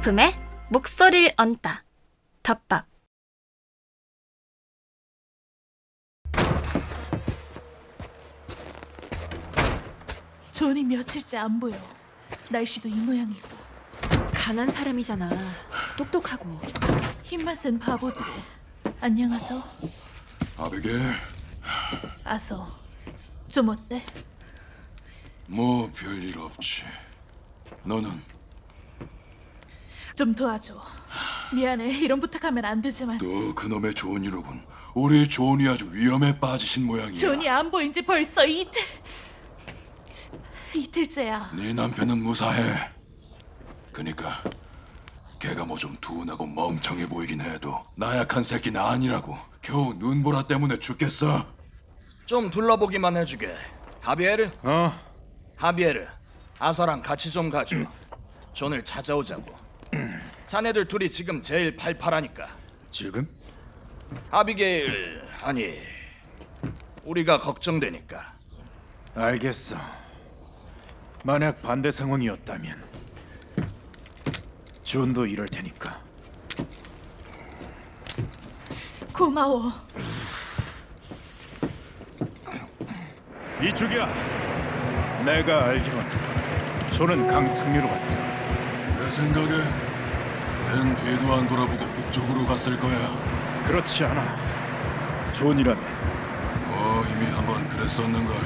작품에 목소리를 얹다. 덮밥. 존이 며칠째 안 보여. 날씨도 이 모양이고 강한 사람이잖아. 똑똑하고. 힘만 센 바보지. 안녕하소. 아베게 아소. 좀 어때? 뭐 별일 없지. 너는 좀 도와줘. 미안해. 이런 부탁하면 안 되지만 또 그놈의 좋은 이로군. 우리 존이 아주 위험에 빠지신 모양이야. 존이 안 보인 지 벌써 이틀. 이틀째야. 네 남편은 무사해. 그니까 걔가 뭐 좀 둔하고 멍청해 보이긴 해도 나약한 새끼는 아니라고. 겨우 눈보라 때문에 죽겠어. 좀 둘러보기만 해주게. 하비에르, 어, 하비에르, 아서랑 같이 좀 가줘. 존을 찾아오자고. 자네들 둘이 지금 제일 팔팔하니까. 지금? 아비게일, 아니, 우리가 걱정되니까. 알겠어. 만약 반대 상황이었다면 존도 이럴 테니까. 고마워. 이쪽이야. 내가 알기론 존은 강상류로 갔어. 내 생각엔 걘 뒤도 안 돌아보고 북쪽으로 갔을 거야. 그렇지 않아. 존이라면 뭐 이미 한 번 그랬었는걸.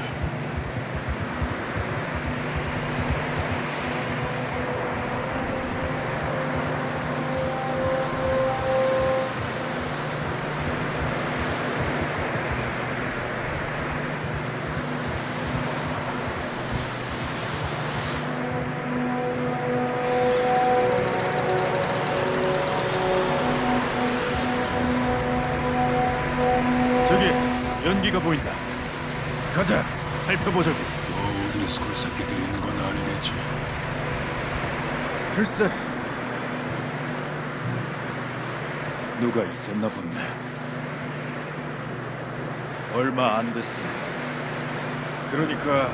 연기가 보인다. 가자. 살펴보자고. 뭐 어디 스쿨 새끼들이 있는 건 아니겠지. 글쎄. 누가 있었나 본데. 얼마 안 됐어. 그러니까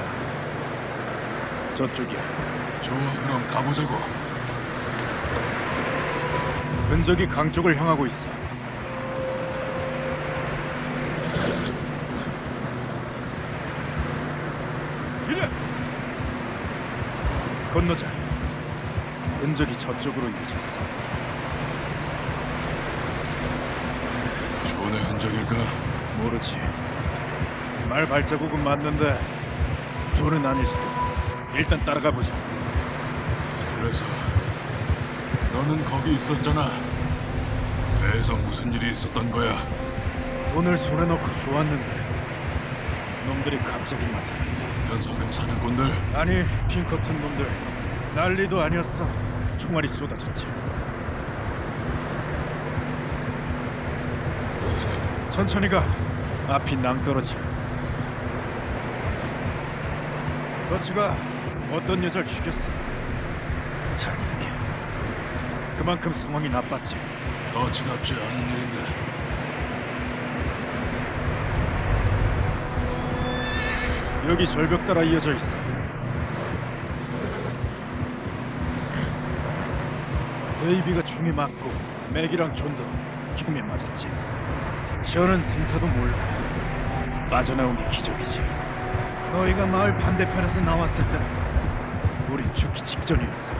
저쪽이야. 좋아 그럼 가보자고. 흔적이 강 쪽을 향하고 있어. 이래. 건너자. 흔적이 저쪽으로 이어졌어. 존의 흔적일까? 모르지. 말 발자국은 맞는데 존은 아닐 수도. 일단 따라가 보자. 그래서 너는 거기 있었잖아. 배에서 무슨 일이 있었던 거야? 돈을 손에 넣고 좋았는데 놈들이 갑자기 나타났어. 현상금 사냥꾼들 아니 핑커튼 놈들 난리도 아니었어. 총알이 쏟아졌지. 천천히 가. 앞이 낭떠러지. 더치가 어떤 여자를 죽였어. 잔인하게. 그만큼 상황이 나빴지. 너치답지 않은 일인데 여기 절벽 따라 이어져 있어. 베이비가 총에 맞고 맥이랑 존도 총에 맞았지. 셔는 생사도 몰라. 빠져나온 게 기적이지. 너희가 마을 반대편에서 나왔을 때 우린 죽기 직전이었어.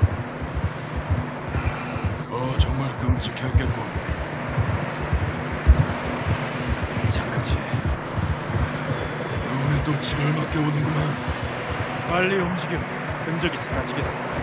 어 정말 끔찍했겠군. 착하지. 또 지랄 맞게 오는구만. 빨리 움직여. 흔적이 사라지겠어.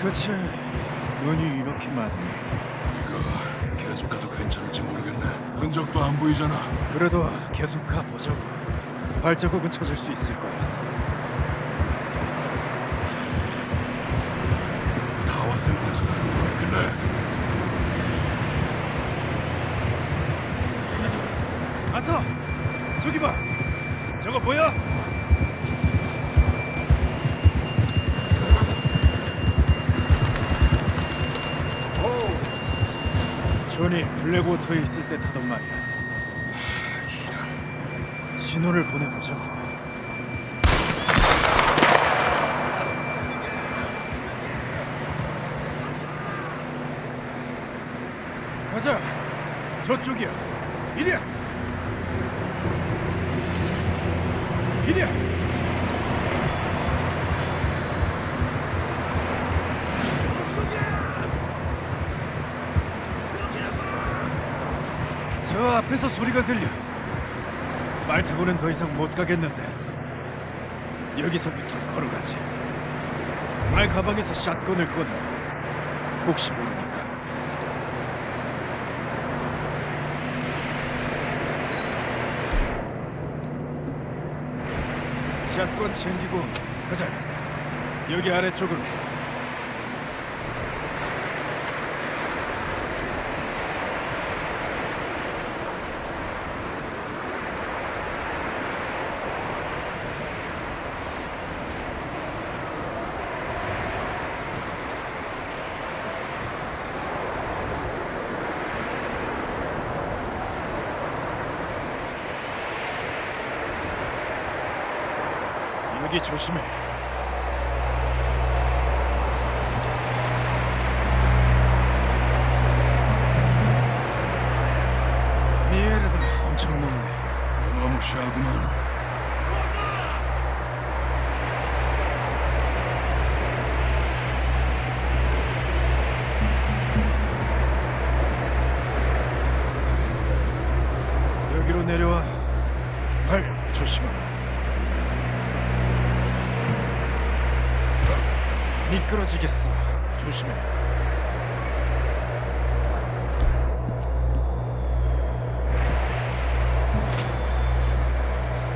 그치. 눈이 이렇게 많으니 이거 계속 가도 괜찮을지 모르겠네. 흔적도 안 보이잖아. 그래도 계속 가보자고. 발자국은 찾을 수 있을 거야. 다 왔어, 이 녀석아. 근데 아서 저기 봐. 저거 보여? 존이 블랙워터에 있을 때 타던 말이야. 신호를 보내보자고. 가자. 저쪽이야. 이리야. 이리야. 저 앞에서 소리가 들려. 말 타고는 더 이상 못 가겠는데. 여기서부터 걸어가지. 말 가방에서 샷건을 꺼내. 혹시 모르니까. 샷건 챙기고 가자. 여기 아래쪽으로. шагнем.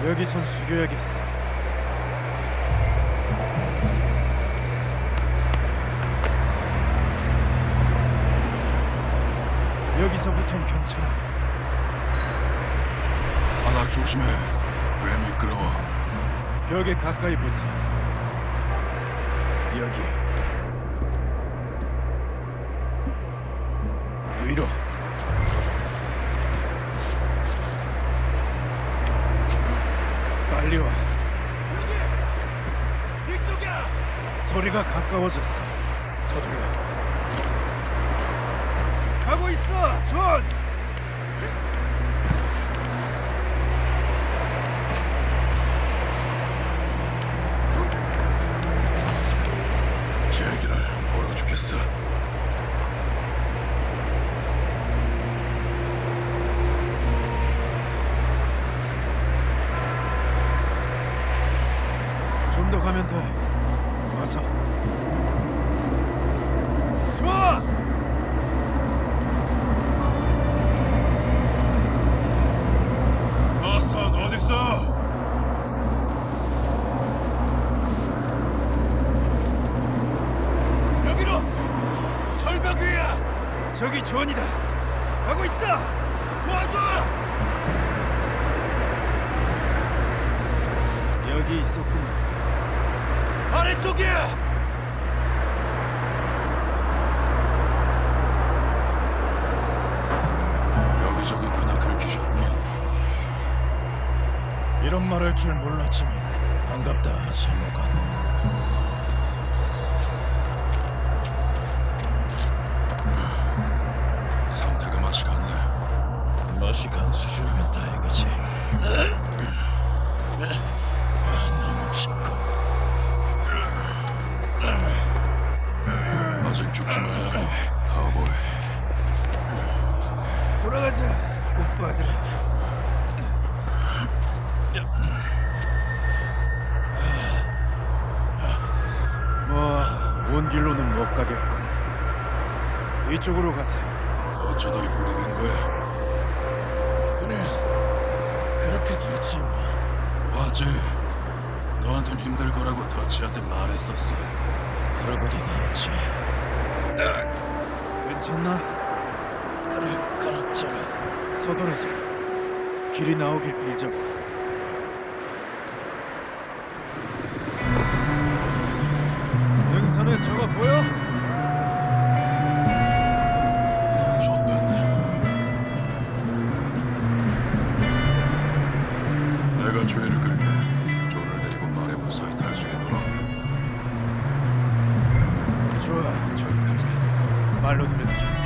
여기선 숙여야겠어. 여기서부턴 괜찮아. 바닥 조심해. 왜 미끄러워? 벽에 가까이 붙어. 여기. 위로. 빨리 와. 여기! 이쪽이야! 소리가 가까워졌어. 서둘러. 가고 있어, 존! 가면 돼. 어서. 좋아. 마스터 어디 있어? 여기로. 절벽 위야. 저기 존이다. 가고 있어. 도와줘. 여기 있었구나. 아래쪽이야. 여기저기 꽤나 긁히셨구만. 이런 말 할 줄 몰랐지만 반갑다, 선호관. 상태가 맛이 갔네. 맛이 간 수준이면 다행이지. 이쪽으로 가세요. 어쩌다 이 꼴이 된 거야? 그래 그렇게 됐지 뭐 맞지? 너한텐 힘들 거라고 더치한테 말했었어. 그러고도 남지 괜찮나? 그래 그럭저럭 서두르자. 길이 나오길 빌자고. 능선에 저거 보여? 말로 들려도 줄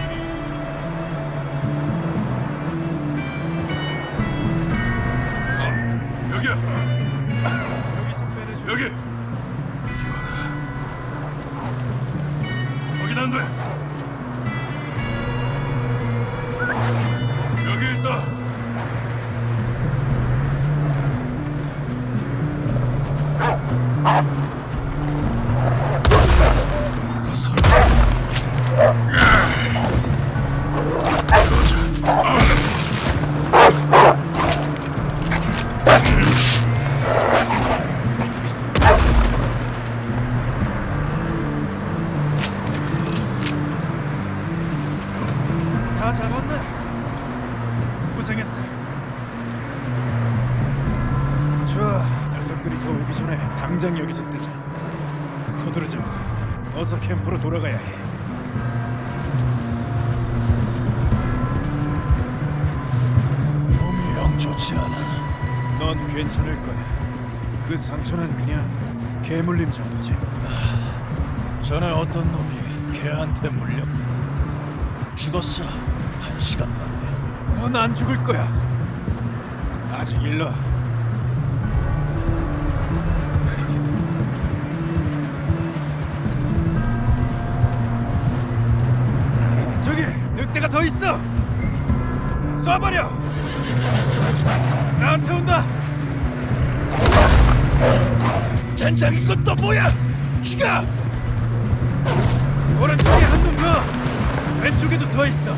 좋지 않아 넌 괜찮을 거야. 그 상처는 그냥 개물림 정도지. 전에 어떤 놈이 걔한테 물렸거든 죽었어 한 시간 만에 넌 안 죽을 거야. 아직 일러. 저기 늑대가 더 있어. 쏴버려. 나한테 온다. 젠장 이건 또 뭐야 죽여 오른쪽에 한 놈 더. 왼쪽에도 더 있어.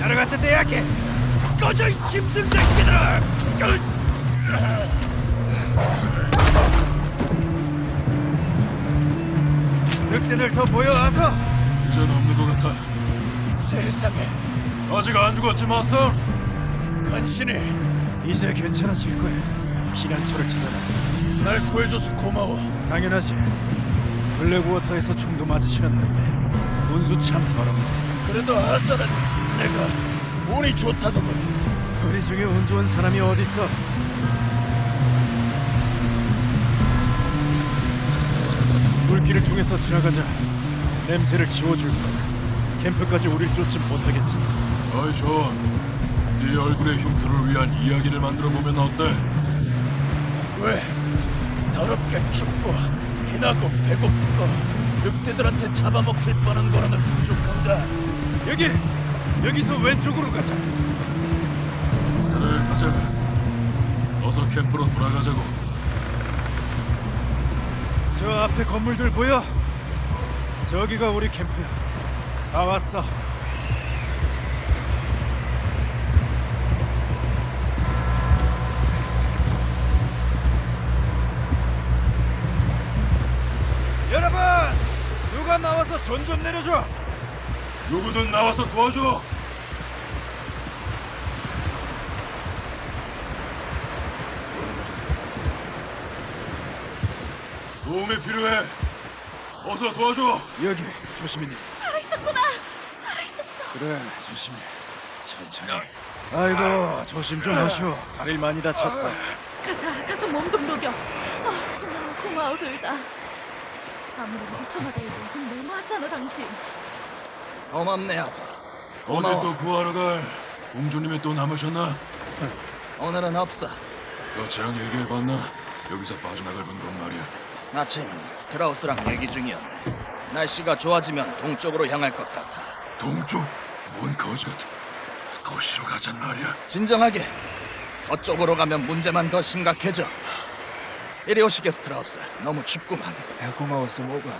날아갔다 대약해. 꺼져 이 짐승 새끼들아 늑대들 더 모여와서 이젠 없는 것 같아. 세상에 아직 안 죽었지, 마스터? 간신히 이제 괜찮아질 거야. 피난처를 찾아놨어. 날 구해줘서 고마워 당연하지. 블랙워터에서 총도 맞으시렸는데 운수 참 더럽네. 그래도 아싸는 내가 운이 좋다더군 우리 중에 운 좋은 사람이 어딨어? 물길을 통해서 지나가자. 냄새를 지워줄 거야. 캠프까지 우릴 쫓지 못하겠지. 어이, 존. 네 얼굴의 흉터를 위한 이야기를 만들어 보면 어때? 왜 더럽게 춥고 기나고 배고프고 늑대들한테 잡아먹힐 뻔한 거라면 부족한가 여기! 여기서 왼쪽으로 가자. 그래, 가자. 어서 캠프로 돌아가자고. 저 앞에 건물들 보여? 저기가 우리 캠프야. 다 왔어. 나와서 전 좀 내려줘! 누구든 나와서 도와줘. 도움이 필요해. 어서 도와줘. 여기 조심히 내려. 살아있었구나 살아있었어 그래 조심해. 천천히. 아이고 조심 좀 하시오. 다리를 많이 다쳤어. 가자 가서 몸 좀 녹여 아 고마워 고마워 둘 다 아무리 멍청하다 해도 이건 너무하잖아 당신 고맙네 아서 어디 고마워. 또 구하러 갈? 공주님이 또 남으셨나? 오늘은 없어 더치랑 얘기해봤나? 여기서 빠져나갈 방법 말이야. 마침 스트라우스랑 얘기 중이었네 날씨가 좋아지면 동쪽으로 향할 것 같아 동쪽? 뭔 거지 같은. 거시로 가잔 말이야. 진정하게 서쪽으로 가면 문제만 더 심각해져 이리 오시게 스트라우스. 너무 춥구만. 고마워 스모그.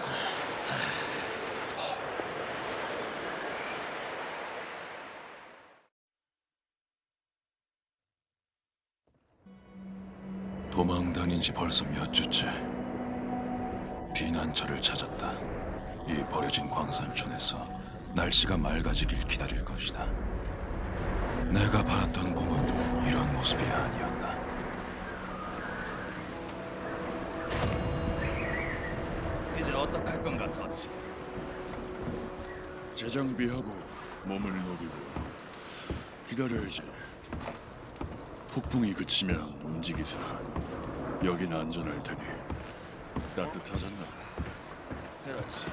도망 다닌 지 벌써 몇 주째 피난처를 찾았다. 이 버려진 광산촌에서 날씨가 맑아지길 기다릴 것이다. 내가 바랐던 봄은 이런 모습이 아니야. 재장비하고 몸을 녹이고 기다려야지. 폭풍이 그치면 움직이자. 여긴 안전할 테니 따뜻하잖아. 그렇지